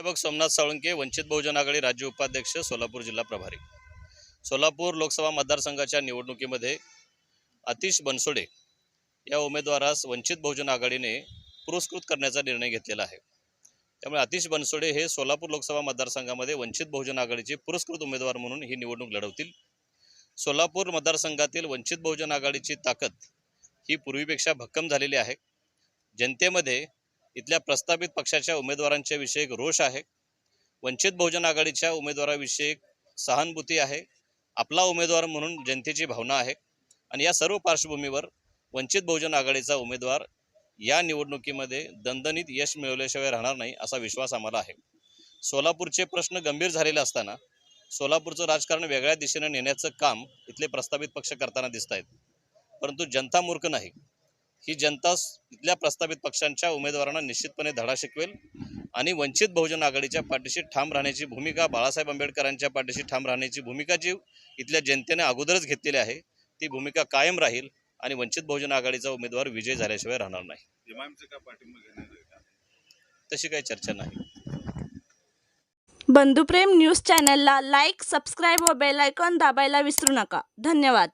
प्राध्यापक सोमनाथ साळुंके वंचित बहुजन आघाडी राज्य उपाध्यक्ष सोलापूर जिल्हा प्रभारी. सोलापूर लोकसभा मतदारसंघाच्या निवडणुकीमध्ये आतिश बनसोडे या उमेदवारास वंचित बहुजन आघाडीने पुरस्कृत करण्याचा निर्णय घेतलेला आहे. त्यामुळे आतिश बनसोडे हे सोलापूर लोकसभा मतदारसंघामध्ये वंचित बहुजन आघाडीचे पुरस्कृत उमेदवार म्हणून ही निवडणूक लढवतील. सोलापूर मतदारसंघातील वंचित बहुजन आघाडीची ताकद ही पूर्वीपेक्षा भक्कम झालेली आहे. जनतेमध्ये इथल्या प्रस्तावित पक्षाच्या उमेदवारांच्या विषयक रोष आहे. वंचित बहुजन आघाडीच्या उमेदवाराविषयी सहानुभूती आहे. आपला उमेदवार म्हणून जनतेची भावना आहे. आणि या सर्व पार्श्वभूमीवर वंचित बहुजन आघाडीचा उमेदवार या निवडणुकीमध्ये दणदणीत यश मिळवल्याशिवाय राहणार नाही असा विश्वास आम्हाला आहे. सोलापूरचे प्रश्न गंभीर झालेले असताना सोलापूरचं राजकारण वेगळ्या दिशेने नेण्याचं काम इथले प्रस्तावित पक्ष करताना दिसत आहेत परंतु जनता मूर्ख नाही. ही जनता इथल्या प्रस्तावित पक्षांच्या उमेदवारांना निश्चितपणे धडा शिकवेल आणि वंचित बहुजन आघाडीच्या पाठीशी ठाम राहण्याची भूमिका बाळासाहेब आंबेडकरांच्या पाठीशी ठाम राहण्याची भूमिका जी इथल्या जनतेने अगोदरच घेतलेली आहे ती भूमिका कायम राहील आणि वंचित बहुजन आघाडीचा उमेदवार विजय झाल्याशिवाय राहणार नाही? तशी काही चर्चा नाही. बंधुप्रेम न्यूज चॅनलला लाईक सबस्क्राईब व बेल आयकॉन दाबायला विसरू नका. धन्यवाद.